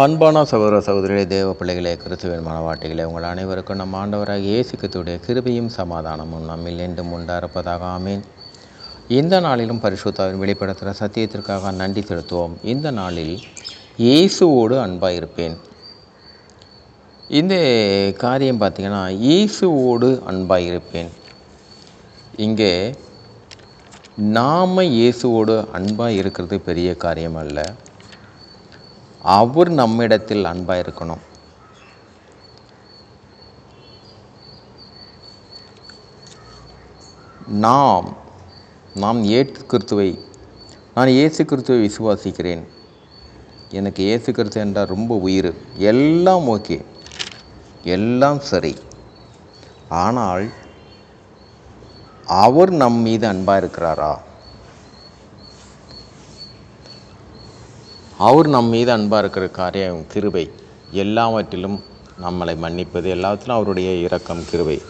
அன்பான சகோதர சகோதரிகளே தேவ பிள்ளைகளே கிறிஸ்துவின் மனவாட்டிகளே உங்கள் அனைவருக்கும் நம் ஆண்டவராக இயேசுக்கத்துடைய கிருபையும் சமாதானமும் நம்மில் என்றும் உண்டாயிருப்பதாக. ஆமேன். இந்த நாளிலும் பரிசுத்தாவின் வெளிப்படுத்துகிற சத்தியத்திற்காக நன்றி செலுத்துவோம். இந்த நாளில் இயேசுவோடு அன்பாக இருப்பேன். இந்த காரியம் பார்த்திங்கன்னா இயேசுவோடு அன்பாக இருப்பேன். இங்கே நாம் இயேசுவோடு அன்பாக இருக்கிறது பெரிய காரியம் அல்ல அவர் நம்மிடத்தில் அன்பாக இருக்கணும். நாம் நாம் ஏற்று கிறிஸ்துவை நான் இயேசு கிறிஸ்துவை விசுவாசிக்கிறேன். எனக்கு இயேசு கிறிஸ்து என்றால் ரொம்ப உயிர். எல்லாம் ஓகே. எல்லாம் சரி. ஆனால் அவர் நம் மீது அன்பாக இருக்கிறாரா? அவர் நம் மீது அன்பாக இருக்கிற காரியம் கிருபை. எல்லாவற்றிலும் நம்மளை மன்னிப்பது எல்லாத்திலும் அவருடைய இரக்கம் கிருபை.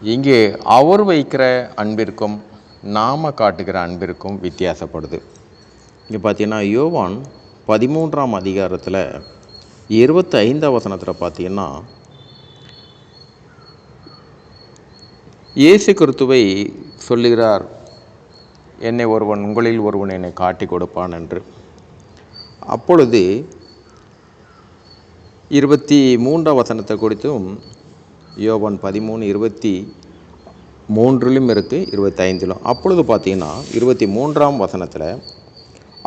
இங்கே அவர் வைக்கிற அன்பிற்கும் நாம காட்டுகிற அன்பிற்கும் வித்தியாசப்படுது. இங்கே பார்த்தீங்கன்னா யோவான் பதிமூன்றாம் அதிகாரத்தில் இருபத்தி ஐந்தாம் வசனத்தில் பார்த்தீங்கன்னா இயேசு கிறிஸ்துவை சொல்லுகிறார். என்னை ஒருவன் உங்களில் ஒருவன் என்னை காட்டி கொடுப்பான் என்று. அப்பொழுது இருபத்தி மூன்றாம் வசனத்தை குறித்தும் யோவான் பதிமூணு இருபத்தி மூன்றிலும் இருக்குது இருபத்தைந்திலும். அப்பொழுது பார்த்தீங்கன்னா இருபத்தி மூன்றாம் வசனத்தில்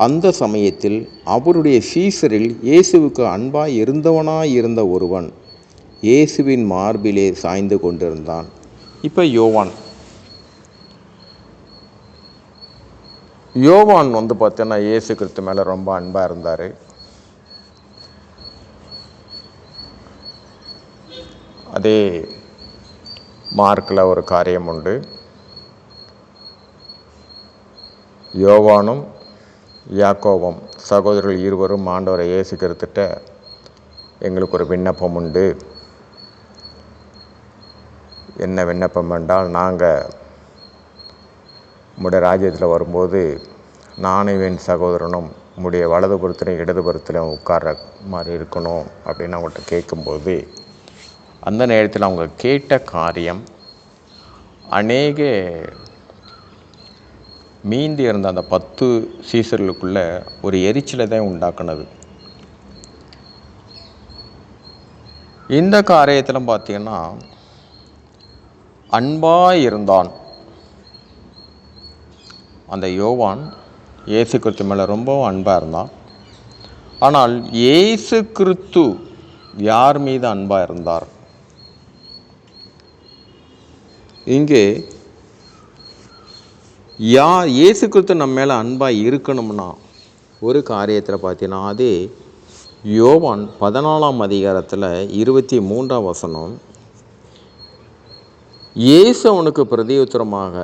அந்த சமயத்தில் அவருடைய சீசரில் இயேசுவுக்கு அன்பாய் இருந்தவனாய் இருந்த ஒருவன் இயேசுவின் மார்பிலே சாய்ந்து கொண்டிருந்தான். இப்போ யோவான் யோவான் வந்து பார்த்தீங்கன்னா இயேசு கிறிஸ்து மேலே ரொம்ப அன்பாக இருந்தார். அதே மார்க்கில் ஒரு காரியம் உண்டு. யோவானும் யாக்கோவும் சகோதரர்கள் இருவரும் ஆண்டவரை இயேசு கிறிஸ்துட்ட எங்களுக்கு ஒரு விண்ணப்பம் உண்டு. என்ன விண்ணப்பம் என்றால் நாங்கள் உம்முடைய ராஜ்யத்தில் வரும்போது நானும் என் சகோதரனும் உம்முடைய வலதுபுறத்திலும் இடதுபுறத்திலும் உட்கார்ற மாதிரி இருக்கணும் அப்படின்னு அவங்கள்ட்ட கேட்கும்போது அந்த நேரத்தில் அவங்க கேட்ட காரியம் அநேக மீந்தி இருந்த அந்த பத்து சீசர்களுக்குள்ள ஒரு எரிச்சலை தான் உண்டாக்குனது. இந்த காரியத்தில் பார்த்தீங்கன்னா அன்பாக இருந்தான். அந்த யோவான் இயேசு கிறிஸ்து மேலே ரொம்பவும் அன்பாக இருந்தான். ஆனால் இயேசு கிறிஸ்து யார் மீது அன்பாக இருந்தார்? இங்கே யா இயேசு கிறிஸ்து நம்ம மேலே அன்பாக இருக்கணும்னா ஒரு காரியத்தில் பார்த்தீங்கன்னா அதே யோவான் பதினாலாம் அதிகாரத்தில் இருபத்தி மூன்றாம் வசனம் இயேசு அவனுக்கு பிரதியுத்தரமாக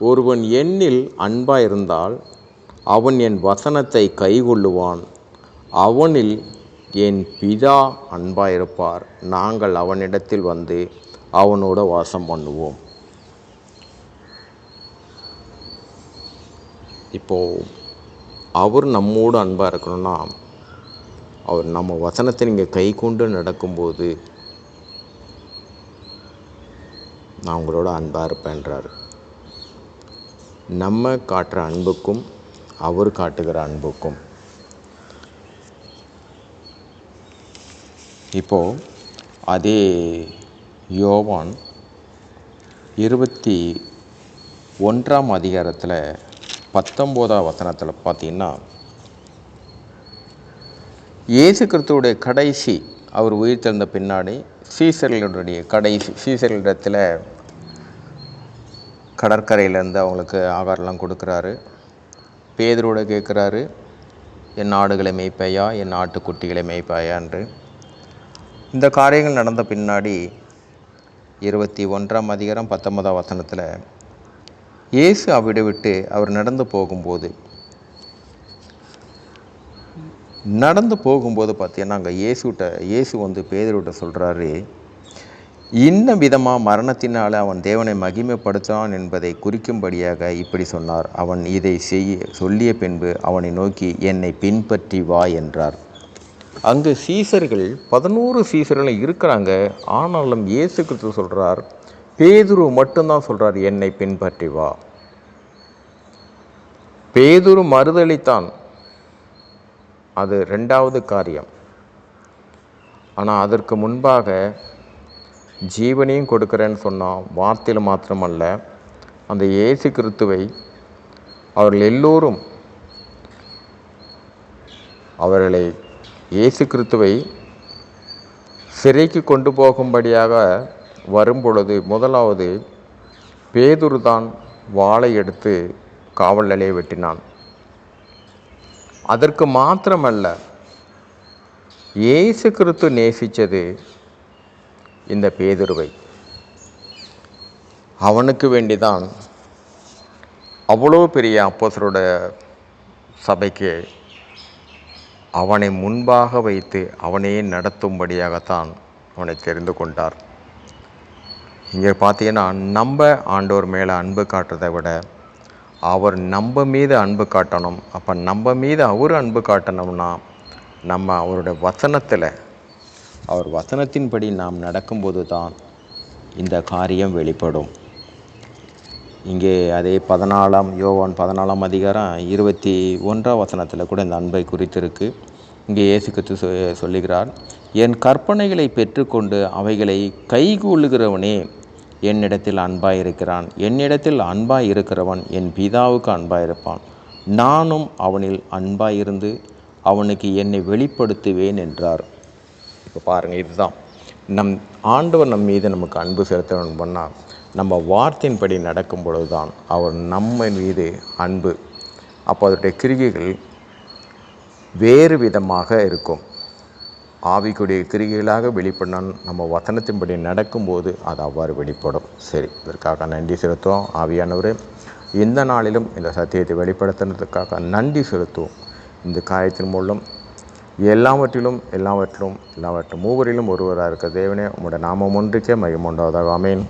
ஒருவன் எண்ணில் அன்பாக இருந்தால் அவன் என் வசனத்தை கைகொள்ளுவான். அவனில் என் பிதா அன்பாக இருப்பார் நாங்கள் அவனிடத்தில் வந்து அவனோட வாசம் பண்ணுவோம். இப்போது அவர் நம்மோடு அன்பாக இருக்கணும்னா அவர் நம்ம வசனத்தை நீங்கள் கை கொண்டு நடக்கும்போது நான் உங்களோட அன்பாக இருப்பேன்றார். நம்ம காட்டுற அன்புக்கும் அவர் காட்டுகிற அன்புக்கும். இப்போது அதே யோவான் இருபத்தி ஒன்றாம் அதிகாரத்தில் பத்தொம்போதாம் வசனத்தில் பார்த்தீங்கன்னா இயேசு கிறிஸ்துவோடைய கடைசி அவர் உயிர் திறந்த பின்னாடி சீசர்களுடைய கடைசி சீசர்களிடத்தில் கடற்கரையிலேருந்து அவங்களுக்கு ஆகாரம்லாம் கொடுக்குறாரு. பேதரோட கேட்குறாரு என் ஆடுகளை மேய்ப்பாயா? என் ஆட்டுக்குட்டிகளை மேய்ப்பாயா? என்று. இந்த காரியங்கள் நடந்த பின்னாடி இருபத்தி ஒன்றாம் அதிகாரம் பத்தொன்பதாம் வசனத்தில் இயேசு அவிட விட்டு அவர் நடந்து போகும்போது நடந்து போகும்போது பார்த்தீங்கன்னா அங்கே இயேசுகிட்ட இயேசு வந்து பேதர்கிட்ட சொல்கிறாரு இன்ன விதமாக மரணத்தினால் அவன் தேவனை மகிமைப்படுத்தான் என்பதை குறிக்கும்படியாக இப்படி சொன்னார். அவன் இதை செய்ய சொல்லிய பின்பு அவனை நோக்கி என்னை பின்பற்றி வா என்றார். அங்கு சீசர்கள் பதினோரு சீசர்கள் இருக்கிறாங்க. ஆனாலும் இயேசு கிறிஸ்து சொல்கிறார் பேதுரு மட்டும்தான் சொல்கிறார் என்னை பின்பற்றி வா பேதுரு மறுதளித்தான் அது ரெண்டாவது காரியம். ஆனால் அதற்கு முன்பாக ஜீவனையும் கொடுக்குறேன்னு சொன்னால் வார்த்தையில் மாத்திரமல்ல. அந்த இயேசு கிறித்துவை அவர்கள் எல்லோரும் அவர்களை இயேசு கிறித்துவை சிறைக்கு கொண்டு போகும்படியாக வரும்பொழுது முதலாவது பேதுரு தான் வாளை எடுத்து காவல் நிலையை வெட்டினான். அதற்கு மாத்திரமல்ல இயேசு கிறிஸ்து நேசித்தது இந்த பேதுருவை. அவனுக்கு வேண்டிதான் அவ்வளோ பெரிய அப்போசரோட சபைக்கு அவனை முன்பாக வைத்து அவனையே நடத்தும்படியாகத்தான் அவனை தெரிந்து கொண்டார். இங்கே பார்த்தீங்கன்னா நம்ம ஆண்டோர் மேலே அன்பு காட்டுறதை விட அவர் நம்ம மீது அன்பு காட்டணும். அப்போ நம்ம மீது அவர் அன்பு காட்டணும்னா நம்ம அவருடைய வசனத்தில் அவர் வசனத்தின்படி நாம் நடக்கும்போது தான் இந்த காரியம் வெளிப்படும். இங்கே அதே பதினாலாம் யோவான் பதினாலாம் அதிகாரம் இருபத்தி ஒன்றாம் வசனத்தில் கூட இந்த அன்பை குறித்திருக்கு. இங்கே இயேசு கிறிஸ்து சொ சொல்லுகிறார் என் கற்பனைகளை பெற்றுக்கொண்டு அவைகளை கைகூழுகிறவனே என்னிடத்தில் அன்பாய் இருக்கிறான். என்னிடத்தில் அன்பாய் இருக்கிறவன் என் பிதாவுக்கு அன்பாய் இருப்பான். நானும் அவனில் அன்பாக இருந்து அவனுக்கு என்னை வெளிப்படுத்துவேன் என்றார். இப்போ பாருங்கள் இதுதான். நம் ஆண்டவர் நம் மீது நமக்கு அன்பு செலுத்தணும் பண்ணால் நம்ம வார்த்தையின்படி நடக்கும் பொழுது தான் அவர் நம்ம மீது அன்பு. அப்போ அதனுடைய கிரிகைகள் வேறு விதமாக இருக்கும். ஆவிக்குடைய கிரிகைகளாக வெளிப்படணும். நம்ம வசனத்தின்படி நடக்கும்போது அது அவ்வாறு வெளிப்படும். சரி இதற்காக நன்றி செலுத்துவோம். ஆவியானவர் இந்த நாளிலும் இந்த சத்தியத்தை வெளிப்படுத்துனதுக்காக நன்றி செலுத்துவோம். இந்த காரியத்தின் மூலம் எல்லாவற்றிலும் எல்லாவற்றிலும் எல்லாவற்றும் மூவரிலும் ஒருவராக இருக்க தேவனே உங்களோட நாமம் ஒன்றுக்கே மையம் உண்டாவதாக. அமேன்